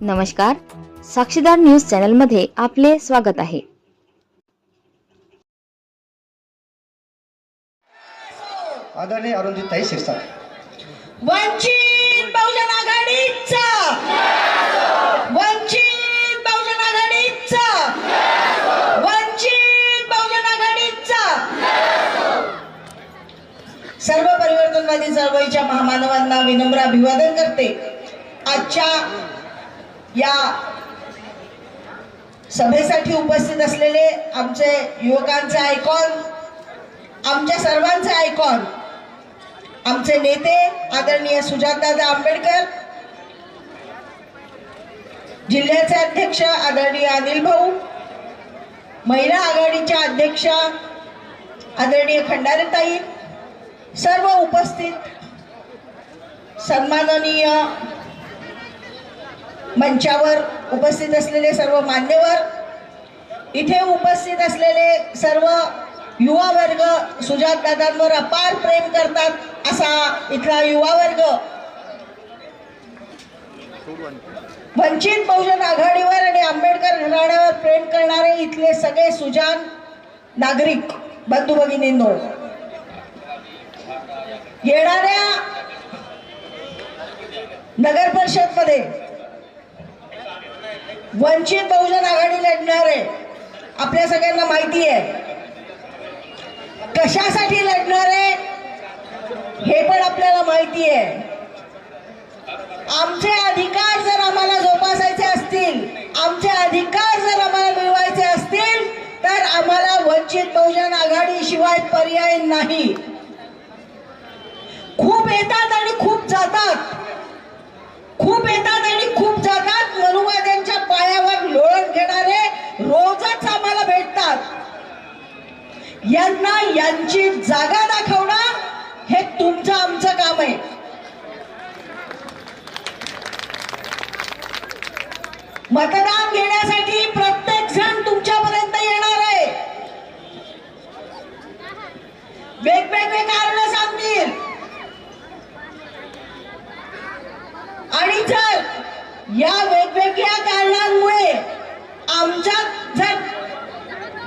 नमस्कार. साक्षीदार न्यूज चॅनलमध्ये आपले स्वागत आहे. आदरणीय अरुणजित ताई शिरसाट. वंचित बहुजन आघाडीचा! वंचित बहुजन आघाडीचा! वंचित बहुजन आघाडीचा! सर्व परिवर्तनवादी चळवळीच्या महामानवांना विनम्र अभिवादन करते. आजच्या या सभेसाठी उपस्थित असलेले आमचे युवकांचे आयकॉन आमच्या सर्वांचे आयकॉन आमचे नेते आदरणीय सुजातदादा आंबेडकर जिल्ह्याचे अध्यक्ष आदरणीय अनिल भाऊ महिला आघाडीच्या अध्यक्षा आदरणीय खंडारेताई सर्व उपस्थित सन्माननीय मंचावर उपस्थित असलेले सर्व मान्यवर इथे उपस्थित असलेले सर्व युवा वर्ग सुजात दादांवर अपार प्रेम करतात असा इथला युवा वर्ग वंचित बहुजन आघाडीवर आणि आंबेडकर घराण्यावर प्रेम करणारे इथले सगळे सुजान नागरिक बंधू भगिनींनो येणाऱ्या नगर परिषदमध्ये वंचित बहुजन आघाडी लढणार आहे. आपल्या सगळ्यांना माहिती आहे. कशासाठी लढणार आहे? हे पण आपल्याला माहिती आहे. आमचे अधिकार जर आम्हाला जोपासायचे असतील आमचे अधिकार जर आम्हाला मिळवायचे असतील तर आम्हाला वंचित बहुजन आघाडी शिवाय पर्याय नाही. खूप येतात आणि खूप जातात. खूप येतात आणि खूप जातात. मनुवाद्यांच्या पायावर लोळण घेणारे रोजच आम्हाला भेटतात. यांना यांची जागा दाखवणं हे तुमचं आमचं काम आहे. मतदान घेण्यासाठी प्रत्येक जण तुमच्यापर्यंत येणार आहे. वेगवेगळे कारण सांगतील. आणि जर या वेगवेगळ्या कारणांमुळे आमच्यात जर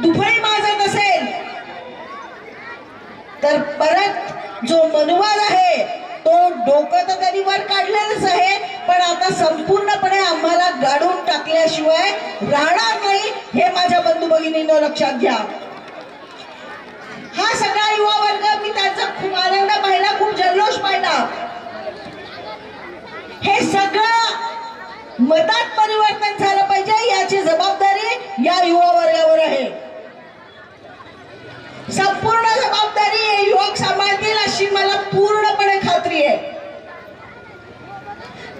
दुफळी माजत असेल तर परत जो मनुवाद आहे तो डोकं तर तरी वर काढलेलंच आहे पण आता संपूर्णपणे आम्हाला गाडून टाकल्याशिवाय राहणार नाही हे माझ्या बंधू भगिनीनं लक्षात घ्या. हा सगळा युवा वर्ग मी त्यांचा खूप आनंद पाहिला खूप जल्लोष पाहिला. हे सगळं मतात परिवर्तन झालं पाहिजे याची जबाबदारी या युवा वर्गावर आहे. संपूर्ण जबाबदारी युवक सांभाळतील अशी मला पूर्णपणे खात्री आहे.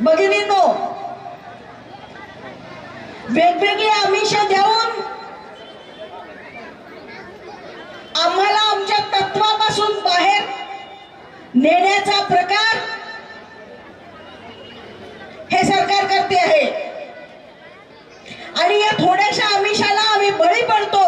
भगिनींनो वेगवेगळी आमिष देऊन आम्हाला आमच्या तत्वापासून बाहेर नेण्याचा प्रकार हे सरकार करते आहे. आणि या थोड्याशा आमिषाला आम्ही बळी पडतो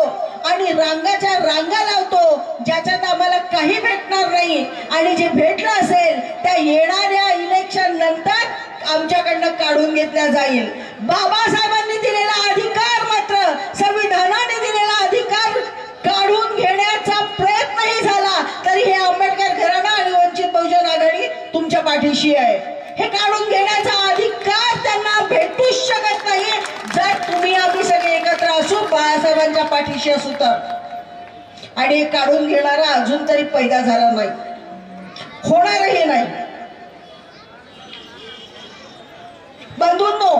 आणि रांगाच्या रांगा लावतो ज्याच्यात आम्हाला काही भेटणार नाही. आणि जे भेटलं असेल त्या येणाऱ्या इलेक्शन नंतर आमच्याकडनं काढून घेतल्या जाईल. बाबासाहेबांनी दिलेला अधिकार मात्र संविधानाने दिलेला अधिकार काढून घेण्याचा प्रयत्नही झाला. तरी हे आंबेडकर घराणा आणि वंचित बहुजन आघाडी तुमच्या पाठीशी आहे. हे काढून घेण्याचा अधिकार त्यांना भेटूच शकत नाही. जर तुम्ही आम्ही सगळे एकत्र असू बाळासाहेबांच्या पाठीशी असू तर. आणि हे काढून घेणारा अजून तरी पैदा झाला नाही. होणारही नाही. बंधूंनो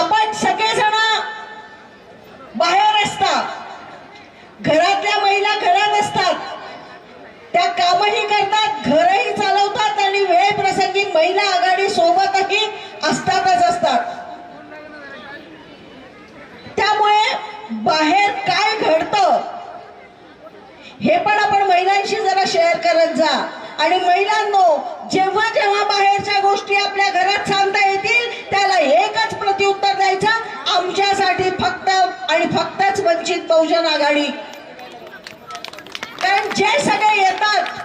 आपण सगळेजण बाहेर असतात घरातल्या महिला घरात असतात. त्या कामही करतात घरही चालवतात. प्रसंगी महिला आघाडी सोबतही असतातच असतात. त्यामुळे बाहेर काय घडतं हे पण आपण महिलांशी जरा शेअर करत जा. आणि महिलांनो जेव्हा जेव्हा बाहेरच्या गोष्टी आपल्या घरात सांगता येतील त्याला एकच प्रत्युत्तर द्यायचं आमच्यासाठी फक्त आणि फक्तच वंचित बहुजन आघाडी. कारण जे सगळे येतात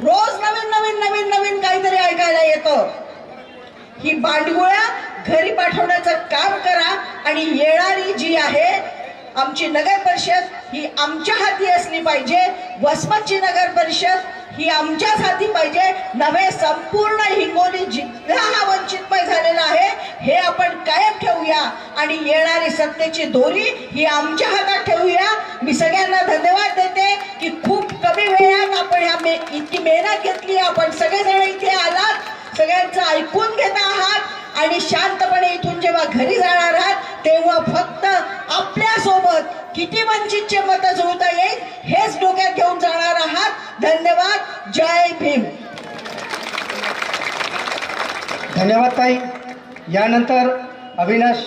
रोज नवीन नवीन नवीन नवीन काहीतरी ऐकायला येतं. ही बांडगुळ्या घरी पाठवण्याचं काम करा आणि येणारी जी आहे आमची नगर परिषद ही आमच्या हाती असली पाहिजे. वसमतची नगर परिषद ही आमच्याच हाती पाहिजे. नव्हे संपूर्ण हिंगोली जिल्हा हा वंचितमय झालेला आहे. हे आपण कायम ठेवूया. आणि येणारी सत्तेची दोरी ही आमच्या हातात ठेवूया. मी सगळ्यांना धन्यवाद देते की खूप कमी वेळात आपण ह्या मे इतकी मेहनत घेतली. आपण सगळेजण इथे आलात. सगळ्यांचं ऐकून घेत आहात. आणि शांतपणे इथून जेव्हा घरी जाणार आहात तेव्हा फक्त आपल्यासोबत किती वंचितचे मत जुळता येईल हेच डोक्यात घेऊन जाणार आहात. धन्यवाद. जय भीम. धन्यवाद ताई. यानंतर अविनाश.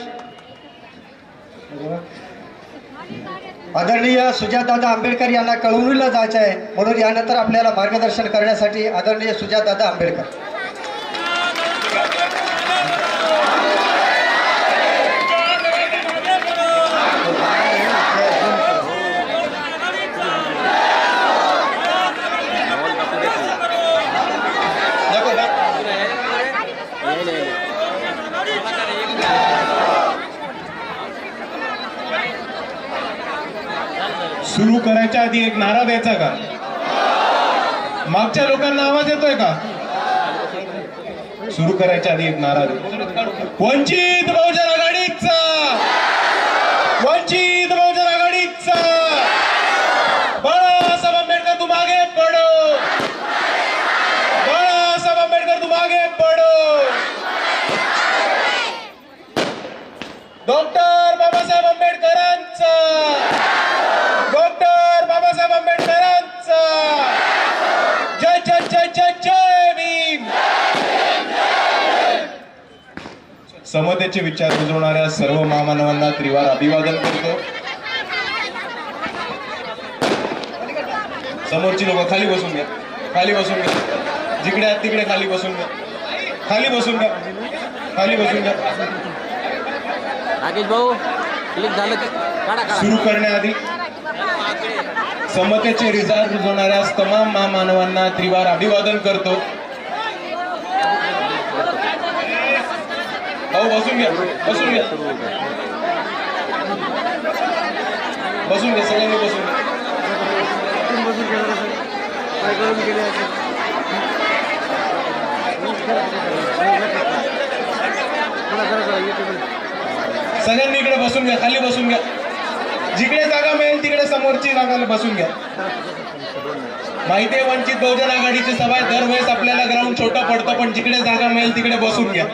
आदरणीय सुजातदादा आंबेडकर यांना कळवणीला जायचं आहे. म्हणून यानंतर आपल्याला मार्गदर्शन करण्यासाठी आदरणीय सुजातदादा आंबेडकर नको, नको. सुरू करायच्या आधी एक नारा द्यायचा का? मागच्या लोकांना आवाज येतोय का? सुरू करायच्या आधी एक नारा वंचित बहुजन आघाडीचा वंचित बहुजन आघाडीचा बाळासाहेब आंबेडकर तुम आगे पडो बाळासाहेब आंबेडकर तुम आगे पडो डॉक्टर बाबासाहेब आंबेडकरांचा डॉक्टर बाबासाहेब आंबेडकरांचा जय जय जय जय जय भीम समतेचे विचार रुजवणाऱ्या सर्व महामानवांना त्रिवार अभिवादन करतो. समोरची लोक खाली बसून घ्या. खाली बसून घ्या. जिकडे आहेत तिकडे खाली बसून घ्या. खाली बसून घ्या. खाली बसून घ्या. राकेश भाऊ क्लिक झालं सुरू करण्याआधी समतेचे रिझार्ट रुजवणाऱ्या तमाम महामानवांना त्रिवार अभिवादन करतो. भाऊ बसून घ्या. बसून घ्या. बसून घ्या सगळ्यांनी बसून सगळ्यांनी इकडे बसून घ्या खाली बसून घ्या. जिकडे जागा मिळेल तिकडे समोरची जागा बसून घ्या. माहिती आहे वंचित बहुजन आघाडीची सभा आहे. दरवेळेस आपल्याला ग्राउंड छोटं पडतं पण जिकडे जागा मिळेल तिकडे बसून घ्या.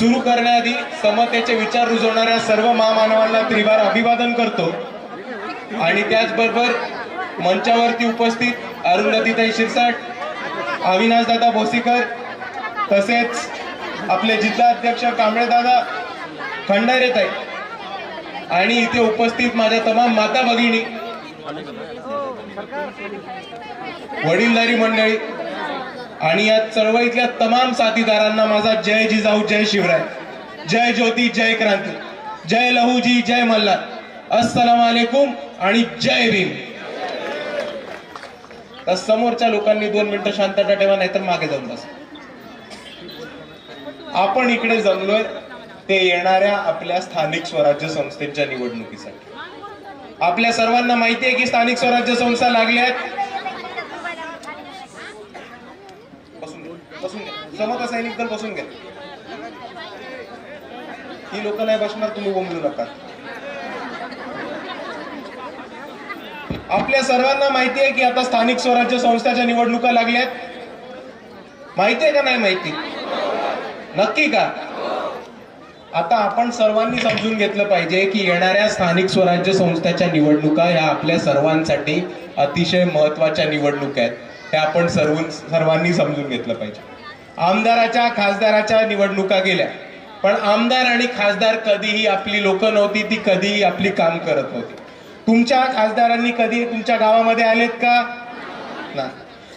सुरू करण्याआधी समतेचे विचार रुजवणाऱ्या सर्व महामानवांना त्रिवार अभिवादन करतो. आणि त्याचबरोबर मंचावरती उपस्थित अरुंधतीताई शिरसाट अविनाशदादा भोसीकर तसेच आपले जिल्हाध्यक्ष कांबळेदादा खंडारेताई आणि इथे उपस्थित माझ्या तमाम माता भगिनी वडीलधारी मंडळी आणि या चळवळीतल्या तमाम साथीदारांना माझा जय जिजाऊ जय शिवराय. जय ज्योती जय क्रांती. जय लहूजी जय मल्हार. अस्सलाम वालेकुम आणि जय भीम. तर समोरच्या लोकांनी दोन मिनिटं शांतता ठेवा नाहीतर मागे जाऊन बस. आपण इकडे जमलोय ते येणाऱ्या आपल्या स्थानिक स्वराज्य संस्थेच्या निवडणुकीसाठी. आपल्या सर्वांना माहिती आहे की स्थानिक स्वराज्य संस्था लागल्या आहेत बसून घ्या बसून घ्या समता सैनिक दल बसून घ्या. ही लोक नाही बसणार तुम्ही बोंबलू नका. आपल्या सर्वांना माहिती आहे की आता स्थानिक स्वराज्य संस्थाच्या निवडणुका लागल्यात. माहिती आहे का नाही माहिती? नक्की का? आता आपण सर्वांनी समजून घेतलं पाहिजे की येणाऱ्या स्थानिक स्वराज्य संस्थाच्या निवडणुका ह्या आपल्या सर्वांसाठी अतिशय महत्त्वाच्या निवडणुका आहेत. हे आपण सर्व सर्वांनी समजून घेतलं पाहिजे. आमदाराच्या खासदाराच्या निवडणुका गेल्या. पण आमदार आणि खासदार कधीही आपली लोक नव्हती ती कधीही आपली काम करत होती. तुमच्या खासदारांनी कधी तुमच्या गावामध्ये आलेत का? ना.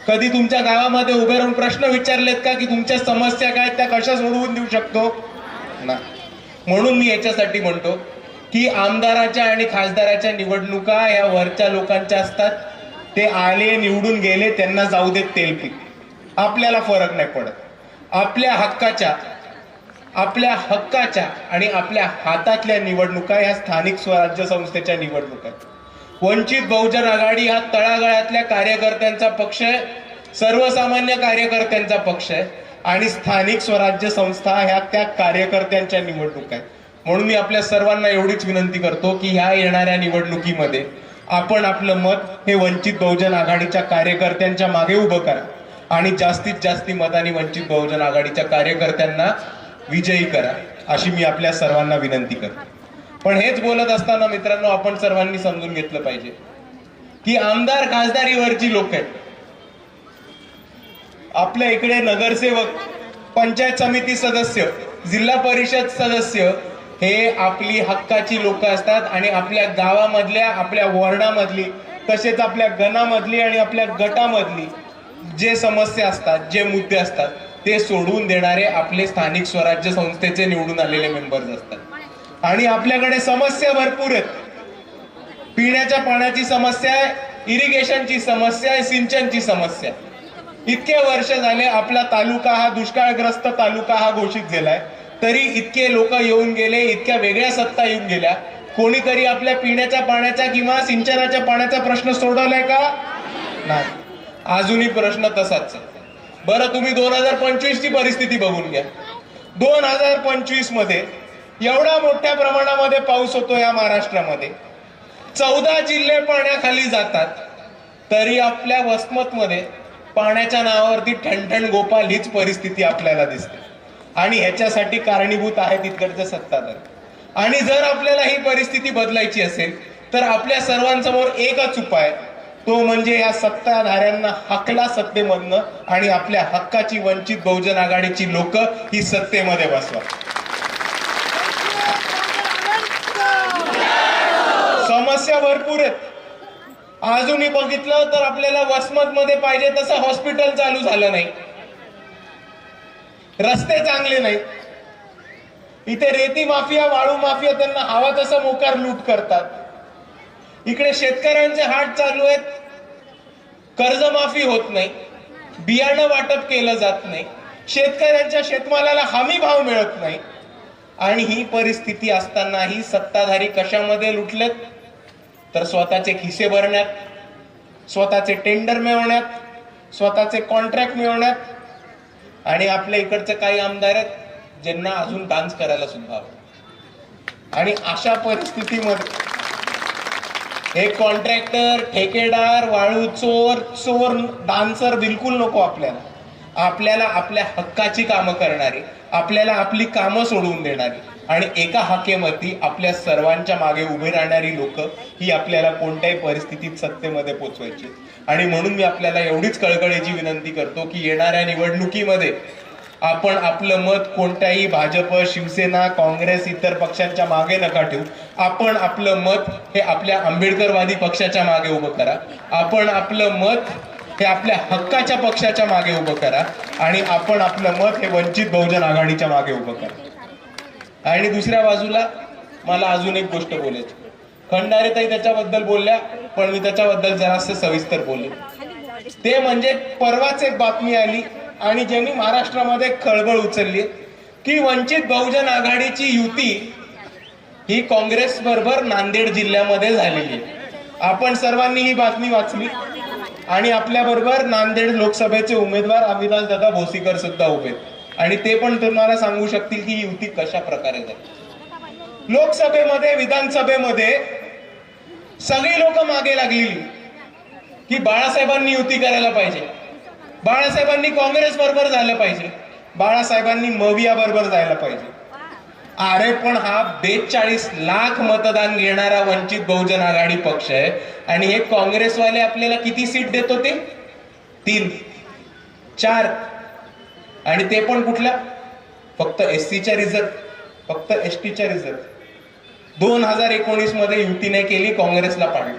कधी तुमच्या गावामध्ये उभे राहून प्रश्न विचारलेत का की तुमच्या समस्या काय आहेत, त्या कशा सोडवून देऊ शकतो? ना. म्हणून मी याच्यासाठी म्हणतो की आमदाराच्या आणि खासदाराच्या निवडणुका या वरच्या लोकांच्या असतात. ते आले निवडून गेले त्यांना जाऊ देत तेलपी आपल्याला फरक नाही पडत. आपल्या हक्काच्या आपल्या हक्काच्या आणि आपल्या हातातल्या निवडणुका ह्या स्थानिक स्वराज्य संस्थेच्या निवडणुका वंचित बहुजन आघाडी हा तळागाळातल्या कार्यकर्त्यांचा पक्ष आहे सर्वसामान्य कार्यकर्त्यांचा पक्ष आहे आणि स्थानिक स्वराज्य संस्था ह्या त्या कार्यकर्त्यांच्या निवडणुका आहेत. म्हणून मी आपल्या सर्वांना एवढीच विनंती करतो की ह्या येणाऱ्या निवडणुकीमध्ये आपण आपलं मत हे वंचित बहुजन आघाडीच्या कार्यकर्त्यांच्या मागे उभं करा. आणि जास्तीत जास्ती मतांनी वंचित बहुजन आघाडीच्या कार्यकर्त्यांना विजयी करा अशी मी आपल्या सर्वांना विनंती करतो. पण हेच बोलत असताना मित्रांनो आपण सर्वांनी समजून घेतलं पाहिजे की आमदार खासदारीवरची लोक आहेत. आपल्या इकडे नगरसेवक पंचायत समिती सदस्य जिल्हा परिषद सदस्य हे आपली हक्काची लोक असतात आणि आपल्या गावामधल्या आपल्या वॉर्डामधली तसेच आपल्या गणामधली आणि आपल्या गटामधली जे समस्या असतात जे मुद्दे असतात ते सोडवून देणारे आपले स्थानिक स्वराज्य संस्थेचे निवडून आलेले मेंबर्स असतात. आणि आपल्याकडे समस्या भरपूर आहेत. पिण्याच्या पाण्याची समस्या आहे इरिगेशनची समस्या आहे सिंचनची समस्या इतके वर्ष झाले आपला तालुका हा दुष्काळग्रस्त तालुका हा घोषित झालाय. तरी इतके लोक येऊन गेले इतक्या वेगळ्या सत्ता येऊन गेल्या. कोणीतरी आपल्या पिण्याच्या पाण्याचा किंवा सिंचनाच्या पाण्याचा प्रश्न सोडवलाय का? नाही. अजूनही प्रश्न तसाच. बरं तुम्ही दोन हजार पंचवीसची परिस्थिती बघून घ्या. दोन हजार पंचवीसमध्ये एवढा मोठ्या प्रमाणामध्ये पाऊस होतो या महाराष्ट्रामध्ये. चौदा जिल्हे पाण्याखाली जातात तरी आपल्या वसमतमध्ये पाण्याच्या नावावरती ठणठण गोपाल हीच परिस्थिती आपल्याला दिसते. आणि ह्याच्यासाठी कारणीभूत आहे तिकडचे सत्ताधार. आणि जर आपल्याला ही परिस्थिती बदलायची असेल तर आपल्या सर्वांसमोर एकच उपाय तो म्हणजे या सत्ताधाऱ्यांना हकला सत्तेमधनं आणि आपल्या हक्काची वंचित बहुजन आघाडीची लोक ही सत्तेमध्ये बसवा. समस्या भरपूर आहेत. अजूनही बघितलं तर आपल्याला वसमत मध्ये पाहिजे तसं हॉस्पिटल चालू झालं नाही. रस्ते चांगले नाहीत इथे रेती माफिया वाळू माफिया त्यांना हवा तसा मोकार लूट करतात. इकडे शेतकऱ्यांचे हाट चालू आहेत. कर्जमाफी होत नाही. बियाणं वाटप केलं जात नाही. शेतकऱ्यांच्या शेतमालाला हमी भाव मिळत नाही. आणि ही परिस्थिती असतानाही सत्ताधारी कशामध्ये लुटलेत? तर स्वतःचे खिसे भरण्यात स्वतःचे टेंडर मिळवण्यात स्वतःचे कॉन्ट्रॅक्ट मिळवण्यात आणि आपल्या इकडचे काही आमदार आहेत ज्यांना अजून डान्स करायला सुद्धा आवडतं. आणि अशा परिस्थितीमध्ये हे कॉन्ट्रॅक्टर ठेकेदार वाळू चोर चोर डान्सर बिलकुल नको आपल्याला. आपल्याला आपल्या हक्काची कामं करणारी आपल्याला आपली कामं सोडवून देणारी आणि एका हाकेमती आपल्या सर्वांच्या मागे उभे राहणारी लोक ही आपल्याला कोणत्याही परिस्थितीत सत्तेमध्ये पोचवायची आणि म्हणून मी आपल्याला एवढीच कळकळीची विनंती करतो की येणाऱ्या निवडणुकीमध्ये आपण आपलं मत कोणत्याही भाजप शिवसेना काँग्रेस इतर पक्षांच्या मागे नका ठेवू. आपण आपलं मत हे आपल्या आंबेडकरवादी पक्षाच्या मागे उभं करा. आपण आपलं मत हे आपल्या हक्काच्या पक्षाच्या मागे उभं करा. आणि आपण आपलं मत हे वंचित बहुजन आघाडीच्या मागे उभं करा. आणि दुसऱ्या बाजूला मला अजून एक गोष्ट बोलायची. खंडारे ताई त्याच्याबद्दल बोलल्या पण मी त्याच्याबद्दल जरासं सविस्तर बोलले. ते म्हणजे परवाच एक बातमी आली. आणि ज्यांनी महाराष्ट्रामध्ये खळबळ उचलली की वंचित बहुजन आघाडीची युती ही काँग्रेस बरोबर नांदेड जिल्ह्यामध्ये झालेली आहे. आपण सर्वांनी ही बातमी वाचली आणि आपल्या बरोबर नांदेड लोकसभेचे उमेदवार अविनाश दादा भोसीकर सुद्धा उभे आहेत. आणि ते पण तुम्हाला सांगू शकतील की युती कशा प्रकारे झाली. लोकसभेमध्ये विधानसभेमध्ये सगळी लोक मागे लागलेली की बाळासाहेबांनी युती करायला पाहिजे. बाळासाहेबांनी काँग्रेस बरोबर झालं पाहिजे. बाळासाहेबांनी मविया बरोबर जायला पाहिजे. अरे पण हा बेचाळीस लाख मतदान घेणारा वंचित बहुजन आघाडी पक्ष आहे. आणि हे काँग्रेसवाले आपल्याला किती सीट देत होते तीन. चार. आणि ते पण कुठल्या? फक्त एस सीच्या रिझर्व. फक्त एस टीच्या रिझर्व. दोन हजार एकोणीसमध्ये युतीने केली काँग्रेसला पाडली.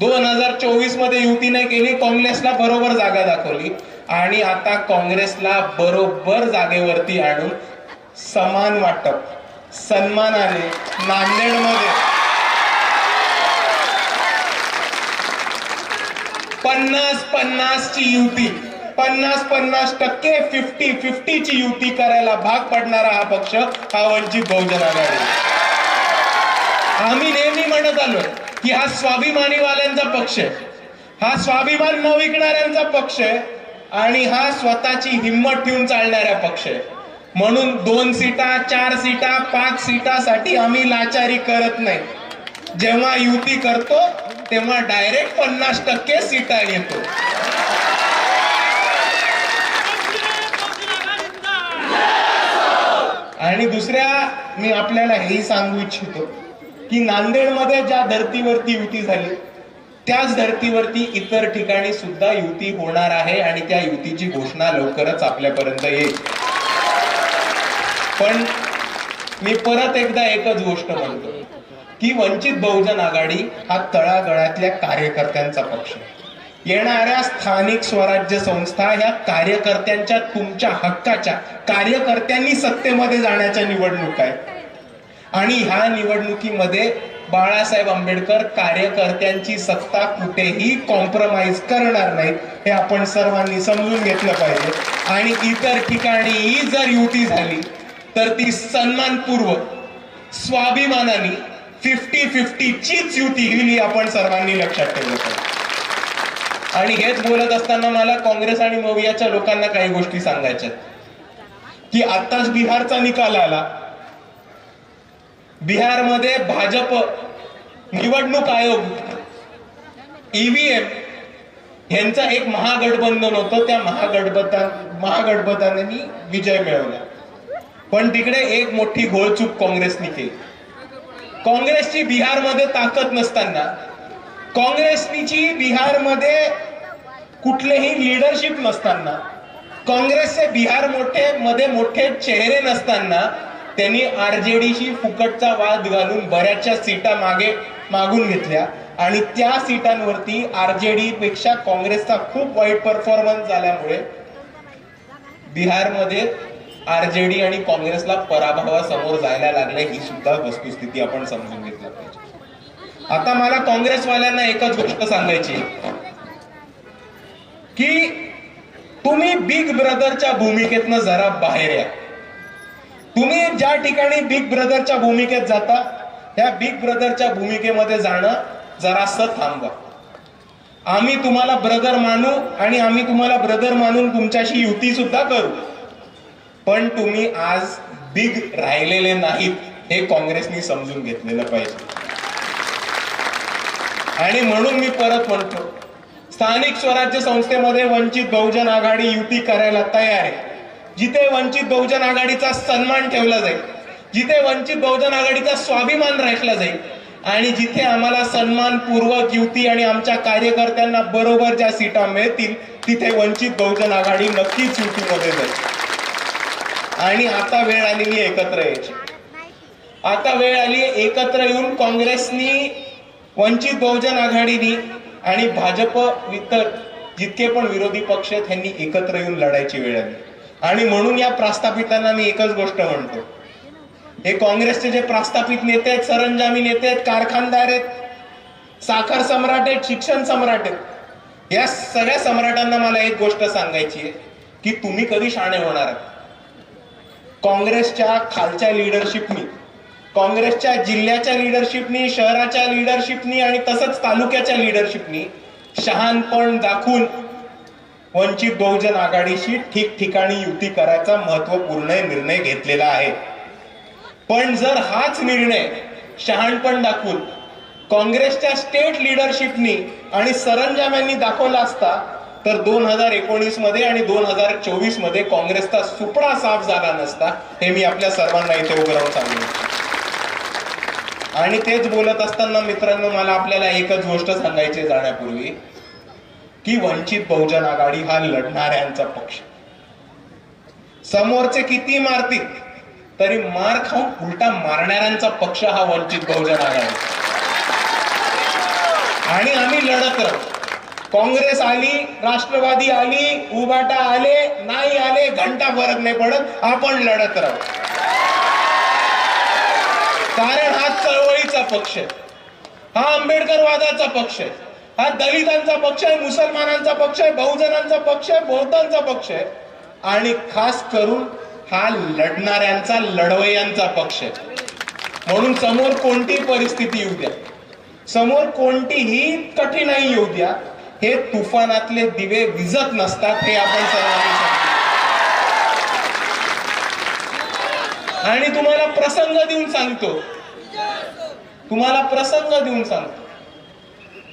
दोन हजार चोवीसमध्ये युतीने केली काँग्रेसला बरोबर जागा दाखवली आणि आता काँग्रेसला बरोबर जागेवरती आणून समान वाटप सन्मानाने नांदेडमध्ये. पन्नास पन्नास ची युती पन्नास पन्नास टक्के फिफ्टी फिफ्टीची युती करायला भाग पडणारा हा पक्ष हा वंचित बहुजन आघाडी. आम्ही नेहमी म्हणत आलोय की हा स्वाभिमानीवाल्यांचा पक्ष आहे. हा स्वाभिमान न विकणाऱ्यांचा पक्ष आहे आणि हा स्वतःची हिंमत ठेवून चालणारा पक्ष आहे. म्हणून दोन सीटा चार सीटा पाच सीटासाठी आम्ही लाचारी करत नाही. जेव्हा युती करतो तेव्हा डायरेक्ट पन्नास टक्के सीटा येतो. आणि दुसऱ्या मी आपल्याला हेही सांगू इच्छितो. की नांदेडमध्ये ज्या धर्तीवरती युती झाली त्याच धर्तीवरती इतर ठिकाणी सुद्धा युती होणार आहे आणि त्या युतीची घोषणा लवकरच आपल्यापर्यंत येईल. पण मी परत एकदा एकच गोष्ट म्हणतो की वंचित बहुजन आघाडी हा तळागळातल्या कार्यकर्त्यांचा पक्ष येणाऱ्या स्थानिक स्वराज्य संस्था ह्या कार्यकर्त्यांच्या तुमच्या हक्काच्या कार्यकर्त्यांनी सत्तेमध्ये जाण्याच्या निवडणूक आहेत. आणि ह्या निवडणुकीमध्ये बाळासाहेब आंबेडकर कार्यकर्त्यांची सत्ता कुठेही कॉम्प्रोमाइज करणार नाहीत हे आपण सर्वांनी समजून घेतलं पाहिजे. आणि इतर ठिकाणीही जर युती झाली तर ती सन्मानपूर्वक स्वाभिमानाने फिफ्टी फिफ्टीचीच युती ही आपण सर्वांनी लक्षात ठेवलं पाहिजे. आणि हेच बोलत असताना मला काँग्रेस आणि मोवियाच्या लोकांना काही गोष्टी सांगायच्या की आताच बिहारचा निकाल आला बिहारमध्ये भाजप निवडणूक आयोग ईव्हीएम यांचा एक महागठबंधन होतं. त्या महागठबंधन महागठबंधनाने विजय मिळवला. पण तिकडे एक मोठी घोळचूक काँग्रेसने केली. काँग्रेसची बिहारमध्ये ताकद नसताना काँग्रेसनीची बिहारमध्ये कुठलेही लिडरशिप नसताना काँग्रेसचे बिहार मोठे मध्ये मोठे चेहरे नसताना त्यांनी आरजेडीशी फुकटचा वाद घालून बऱ्याचशा सीटा मागे मागून घेतल्या. आणि त्या सीटांवरती आरजेडी पेक्षा काँग्रेसचा खूप वाईट परफॉर्मन्स झाल्यामुळे बिहारमध्ये आरजेडी आणि काँग्रेसला पराभवासमोर जायला लागले ही सुद्धा वस्तुस्थिती आपण समजून घेतली पाहिजे. आता मला काँग्रेसवाल्यांना एकच गोष्ट सांगायची की तुम्ही बिग ब्रदरच्या भूमिकेतनं जरा बाहेर या. तुम्ही ज्या ठिकाणी बिग ब्रदरच्या भूमिकेत जाता त्या बिग ब्रदरच्या भूमिकेमध्ये जाणं जरासं थांबवा. आम्ही तुम्हाला ब्रदर मानू आणि आम्ही तुम्हाला ब्रदर मानून तुमच्याशी युती सुद्धा करू. पण तुम्ही आज बिग राहिलेले नाहीत हे काँग्रेसनी समजून घेतलेलं पाहिजे. आणि म्हणून मी परत म्हणतो स्थानिक स्वराज्य संस्थेमध्ये वंचित बहुजन आघाडी युती करायला तयार आहे. जिथे वंचित बहुजन आघाडीचा सन्मान ठेवला जाईल जिथे वंचित बहुजन आघाडीचा स्वाभिमान राखला जाईल आणि जिथे आम्हाला सन्मानपूर्वक युती आणि आमच्या कार्यकर्त्यांना बरोबर ज्या सीटा मिळतील तिथे वंचित बहुजन आघाडी नक्कीच युतीमध्ये जाईल. आणि आता वेळ आलेली एकत्र यायची. आता वेळ आली एकत्र येऊन काँग्रेसनी वंचित बहुजन आघाडीनी आणि भाजप इतर जितके पण विरोधी पक्ष आहेत त्यांनी एकत्र येऊन लढायची वेळ आली. आणि म्हणून या प्रास्थापितांना मी एकच गोष्ट म्हणतो. हे काँग्रेसचे जे प्रस्थापित नेते आहेत सरंजामी नेते आहेत कारखानदार आहेत साखर सम्राट आहेत शिक्षण सम्राट आहेत या सगळ्या सम्राटांना मला एक गोष्ट सांगायची आहे की तुम्ही कधी शाणे होणार आहात? काँग्रेसच्या खालच्या लिडरशिपनी काँग्रेसच्या जिल्ह्याच्या लिडरशिपनी शहराच्या लिडरशिपनी आणि तसंच तालुक्याच्या लिडरशिपनी शहाणपण दाखवून वंचित बहुजन आघाडीशी ठिकठिकाणी युती करायचा महत्त्वपूर्ण निर्णय घेतलेला आहे. पण जर हाच निर्णय शहाणपण दाखवून काँग्रेसच्या स्टेट लिडरशिपनी आणि सरंजाम्यांनी दाखवला असता तर दोन हजार एकोणीसमध्ये आणि दोन हजार चोवीसमध्ये काँग्रेसचा सुपडा साफ झाला नसता हे मी आपल्या सर्वांना इथे उभं राहून सांगेन. आणि तेच बोलत असताना मित्रांनो मला आपल्याला एकच गोष्ट सांगायची जाण्यापूर्वी. ही वंचित बहुजन आघाडी हा लढणाऱ्यांचा पक्ष. समोरचे किती मारतील तरी मार खाऊन उलटा मारणाऱ्यांचा पक्ष हा वंचित बहुजन आघाडी. आणि आम्ही लढत राहू. काँग्रेस आली राष्ट्रवादी आली उबाटा आले नाही आले घंटा फरक नाही पडत आपण लढत राहू. कारण हा चळवळीचा पक्ष आहे. हा आंबेडकर वादाचा पक्ष आहे. हा दलितांचा पक्ष आहे मुसलमानांचा पक्ष आहे बहुजनांचा पक्ष आहे बौद्धांचा पक्ष आहे. आणि खास करून हा लढणाऱ्यांचा लढवयांचा पक्ष आहे. म्हणून समोर कोणती परिस्थिती येऊ द्या. समोर कोणतीही कठीणाई येऊ द्या. हे तुफानातले दिवे विजत नसतात हे आपण सर्वांनी आणि तुम्हाला प्रसंग देऊन सांगतो. तुम्हाला प्रसंग देऊन सांगतो.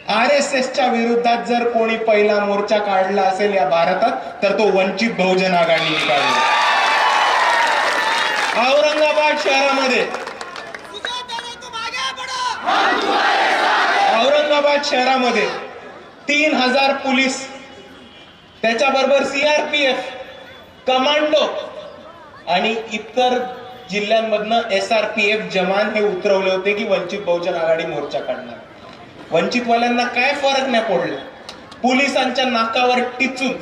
आर एस एसच्या विरोधात जर कोणी पहिला मोर्चा काढला असेल या भारतात तर तो वंचित बहुजन आघाडीने काढला. औरंगाबाद शहरामध्ये. औरंगाबाद शहरामध्ये तीन हजार पोलीस त्याच्याबरोबर सीआरपीएफ कमांडो आणि इतर जिल्ह्यांमधनं एस आर पी एफ जवान हे उतरवले होते की वंचित बहुजन आघाडी मोर्चा काढणार. वंचितवाल्यांना काय फरक नाही पडला? पोलिसांच्या नाकावर टिचून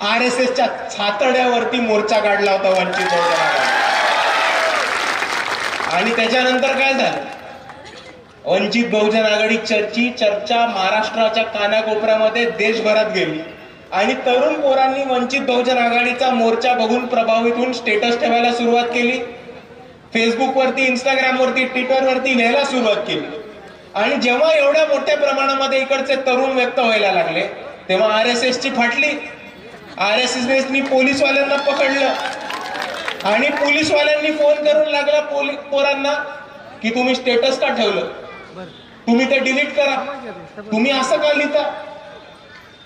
आर एस एसच्या छातड्यावरती मोर्चा काढला होता वंचित बहुजन आणि त्याच्यानंतर काय झालं? वंचित बहुजन आघाडी चर्ची चर्चा महाराष्ट्राच्या कानाकोपऱ्यामध्ये देशभरात गेली. आणि तरुण पोरांनी वंचित बहुजन आघाडीचा मोर्चा बघून प्रभावित होऊन स्टेटस ठेवायला सुरुवात केली. फेसबुकवरती इंस्टाग्रामवरती ट्विटरवरती लिहायला सुरुवात केली. आणि जेव्हा एवढ्या मोठ्या प्रमाणामध्ये इकडचे तरुण व्यक्त व्हायला लागले तेव्हा आर एस एसची फाटली. आर एस एसनी पोलीसवाल्यांना पकडलं. आणि पोलीसवाल्यांनी फोन करून लागला पोली पोरांना की तुम्ही स्टेटस का ठेवलं? तुम्ही ते डिलीट करा. तुम्ही असं का लिहिता?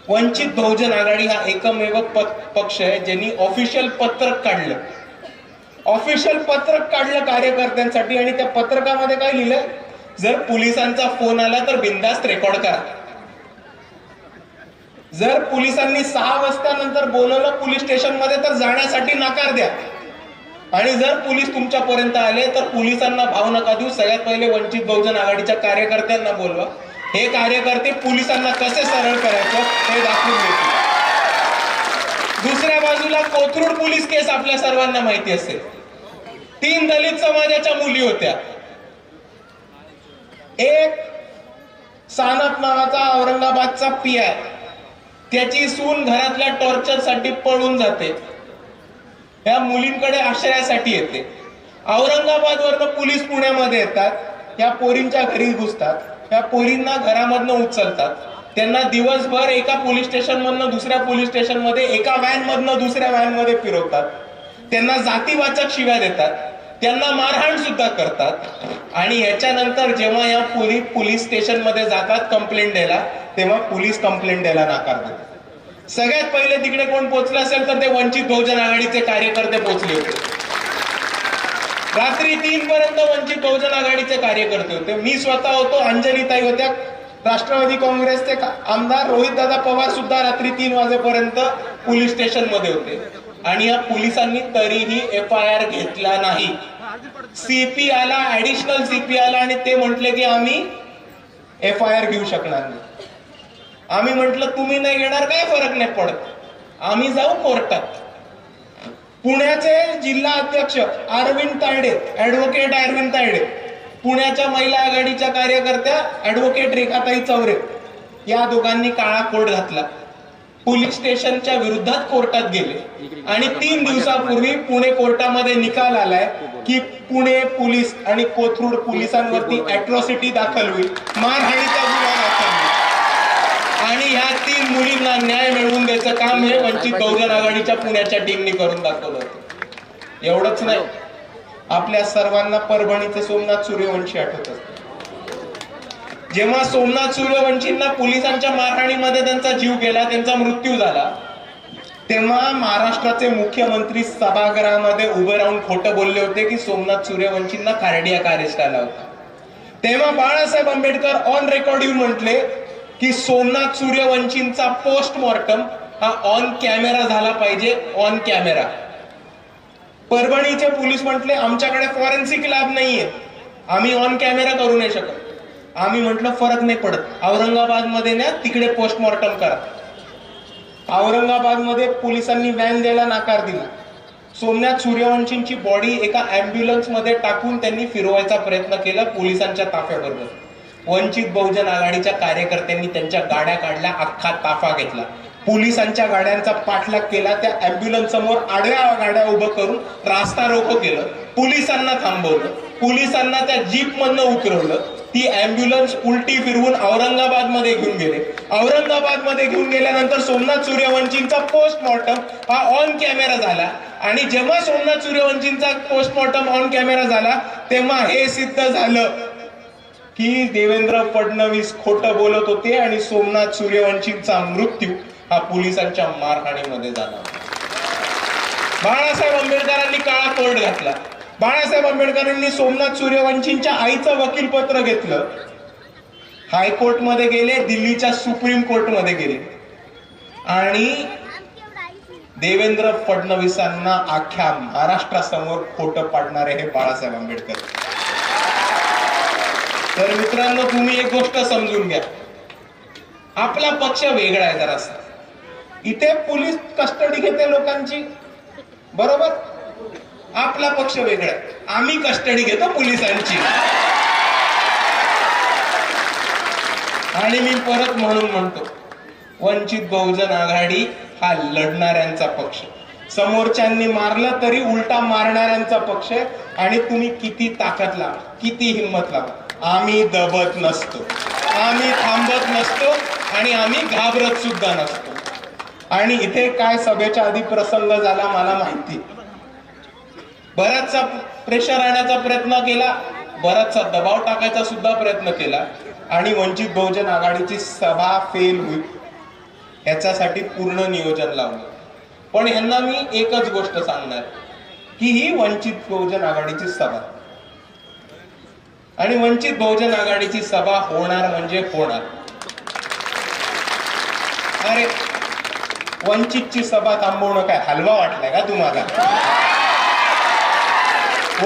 वंचित बहुजन आघाडी हा एकमेव प- पक्ष आहे ज्यांनी ऑफिशियल पत्रक काढलं. ऑफिशियल पत्रक काढलं कार्यकर्त्यांसाठी आणि त्या पत्रकामध्ये काय लिहिलंय? जर पोलिसांचा फोन आला तर बिंदास्त रेकॉर्ड करा. जर पोलिसांनी सहा वाजता नंतर बोलवलं पोलीस स्टेशनमध्ये तर जाण्यासाठी नकार द्या. आणि जर पोलीस तुमच्यापर्यंत आले तर पोलिसांना भाव नका देऊ सगळ्यात पहिले वंचित बहुजन आघाडीच्या कार्यकर्त्यांना बोलवा. हे कार्यकर्ते पोलिसांना कसे सरळ करायचं हे दाखवून देतील. दुसऱ्या बाजूला कोथरूड पोलीस केस आपल्या सर्वांना माहिती असेल. तीन दलित समाजाच्या मुली होत्या. एक सानप नावाचा औरंगाबादचा पी आय त्याची सून घरातल्या टॉर्चरसाठी पळून जाते. या मुलींकडे आश्रयासाठी येते. औरंगाबाद वरनं पोलीस पुण्यामध्ये येतात. या पोरींच्या घरी घुसतात. या पोरींना घरामधनं उचलतात. त्यांना दिवसभर एका पोलीस स्टेशन मधनं दुसऱ्या पोलीस स्टेशनमध्ये एका व्हॅन मधनं दुसऱ्या व्हॅनमध्ये फिरवतात. त्यांना जातीवाचक शिव्या देतात. त्यांना मारहाण सुद्धा करतात. आणि याच्यानंतर जेव्हा या पोरी पोलीस स्टेशनमध्ये जातात कंप्लेंट द्यायला तेव्हा पोलीस कंप्लेंट द्यायला नकार देतात. सगळ्यात पहिले तिकडे कोण पोहोचलं असेल तर ते वंचित बहुजन आघाडीचे कार्यकर्ते पोहोचले होते. रात्री तीन पर्यंत वंचित बहुजन आघाडीचे कार्यकर्ते होते. मी स्वतः होतो अंजलीताई होत्या राष्ट्रवादी काँग्रेसचे आमदार रोहित दादा पवार सुद्धा रात्री तीन वाजेपर्यंत पोलीस स्टेशनमध्ये होते. आणि या पोलिसांनी तरीही एफ आय आर घेतला नाही. सीपी आला ऍडिशनल सीपी आला आणि ते म्हटले की आम्ही एफ आय आर घेऊ शकणार नाही. आम्ही म्हटलं तुम्ही नाही घेणार काय फरक नाही पडत? आम्ही जाऊ कोर्टात. पुण्याचे जिल्हा अध्यक्ष अरविंद तायडे ऍडव्होकेट अरविंद तायडे पुण्याच्या महिला आघाडीच्या कार्यकर्त्या ऍडव्होकेट रेखाताई चौरे या दोघांनी काळा कोट घातला. पोलीस स्टेशनच्या विरोधात कोर्टात गेले. आणि तीन दिवसापूर्वी पुणे कोर्टामध्ये निकाल आलाय की पुणे पोलीस आणि कोथरूड पोलिसांवरती अॅट्रॉसिटी दाखल होईल. मारहाणीचा गुन्हा दाखल होईल. आणि ह्या तीन मुलींना न्याय मिळवून द्यायचं काम हे वंचित बहुजन आघाडीच्या पुण्याच्या टीमनी करून दाखवलं होतं. एवढंच नाही. आपल्या सर्वांना परभणीचे सोमनाथ सूर्यवंशी आठवत असते जेव्हा सोमनाथ सूर्यवंशींना पोलिसांच्या मारहाणीमध्ये त्यांचा जीव गेला त्यांचा मृत्यू झाला तेव्हा महाराष्ट्राचे मुख्यमंत्री सभागृहामध्ये उभे राहून खोटं बोलले होते की सोमनाथ सूर्यवंशींना कार्डियाक अरेस्ट आला होता. तेव्हा बाळासाहेब आंबेडकर ऑन रेकॉर्ड येऊन म्हटले की सोमनाथ सूर्यवंशींचा पोस्टमॉर्टम हा ऑन कॅमेरा झाला पाहिजे ऑन कॅमेरा परभणीचे पोलीस म्हटले आमच्याकडे फॉरेन्सिक लॅब नाहीये. आम्ही ऑन कॅमेरा करू नाही शकत. आम्ही म्हटलं फरक नाही पडत. औरंगाबादमध्ये ना तिकडे पोस्टमॉर्टम करा. औरंगाबादमध्ये पोलिसांनी व्हॅन द्यायला नकार दिला. सोमनाथ सूर्यवंशींची बॉडी एका ॲम्ब्युलन्समध्ये टाकून त्यांनी फिरवायचा प्रयत्न केला पोलिसांच्या ताफ्याबरोबर. वंचित बहुजन आघाडीच्या कार्यकर्त्यांनी त्यांच्या गाड्या काढल्या अख्खा ताफा घेतला. पोलिसांच्या गाड्यांचा पाठलाग केला त्या ॲम्ब्युलन्स समोर आडव्या गाड्या उभं करून रास्ता रोको केलं. पोलिसांना थांबवलं. पोलिसांना त्या जीप मधनं उतरवलं. ती ॲम्ब्युलन्स उलटी फिरवून औरंगाबादमध्ये घेऊन गेले. औरंगाबादमध्ये घेऊन गेल्यानंतर सोमनाथ सूर्यवंशींचा पोस्टमॉर्टम हा ऑन कॅमेरा झाला. आणि जेव्हा सोमनाथ सूर्यवंशींचा पोस्टमॉर्टम ऑन कॅमेरा झाला तेव्हा हे सिद्ध झालं की देवेंद्र फडणवीस खोटं बोलत होते आणि सोमनाथ सूर्यवंशींचा मृत्यू हा पोलिसांच्या मारहाणीमध्ये झाला बाळासाहेब आंबेडकरांनी काळा कोर्ट घातला. बाळासाहेब आंबेडकरांनी सोमनाथ सूर्यवंशींच्या आईचं वकील पत्र घेतलं. हायकोर्टमध्ये गेले दिल्लीच्या सुप्रीम कोर्टमध्ये गेले. आणि देवेंद्र फडणवीसांना अख्ख्या महाराष्ट्रासमोर खोटं पाडणारे हे बाळासाहेब आंबेडकर. तर मित्रांनो तुम्ही एक गोष्ट समजून घ्या. आपला पक्ष वेगळा आहे जरासा. इथे पोलीस कस्टडी घेते लोकांची. बरोबर? आपला पक्ष वेगळा. आम्ही कस्टडी घेतो पोलिसांची. आणि मी परत म्हणून म्हणतो वंचित बहुजन आघाडी हा लढणाऱ्यांचा पक्ष. समोरच्यांनी मारलं तरी उलटा मारणाऱ्यांचा पक्ष आणि तुम्ही किती ताकद लावा किती हिंमत लावा. आम्ही दबत नसतो. आम्ही थांबत नसतो आणि आम्ही घाबरत सुद्धा नसतो. आणि इथे काय सभेच्या आधी प्रसंग झाला मला माहिती. बराचसा प्रेशर आणण्याचा प्रयत्न केला बराचसा दबाव टाकायचा सुद्धा प्रयत्न केला आणि वंचित बहुजन आघाडीची सभा फेल होईल याच्यासाठी पूर्ण नियोजन लावलं. पण यांना मी एकच गोष्ट सांगणार की ही वंचित बहुजन आघाडीची सभा. आणि वंचित बहुजन आघाडीची सभा होणार म्हणजे होणार. अरे वंचितची सभा थांबवणं काय हलवा वाटलाय का तुम्हाला?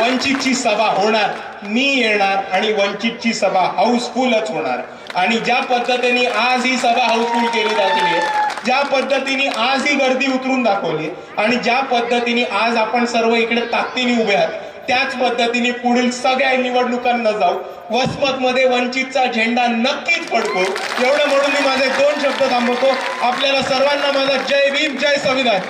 वंचितची सभा होणार मी येणार आणि वंचितची सभा हाऊसफुलच होणार. आणि ज्या पद्धतीने आज ही सभा हाऊसफुल केली जाते ज्या पद्धतीने आज ही गर्दी उतरून दाखवली आणि ज्या पद्धतीने आज आपण सर्व इकडे ताकदीने उभे आहात त्याच पद्धतीने पुढील सगळ्या निवडणुकांना जाऊ वसमत मध्ये वंचितचा झेंडा नक्कीच पडतो एवढं म्हणून मी माझे दोन शब्द थांबवतो. आपल्याला सर्वांना माझा जय भीम जय संविधान.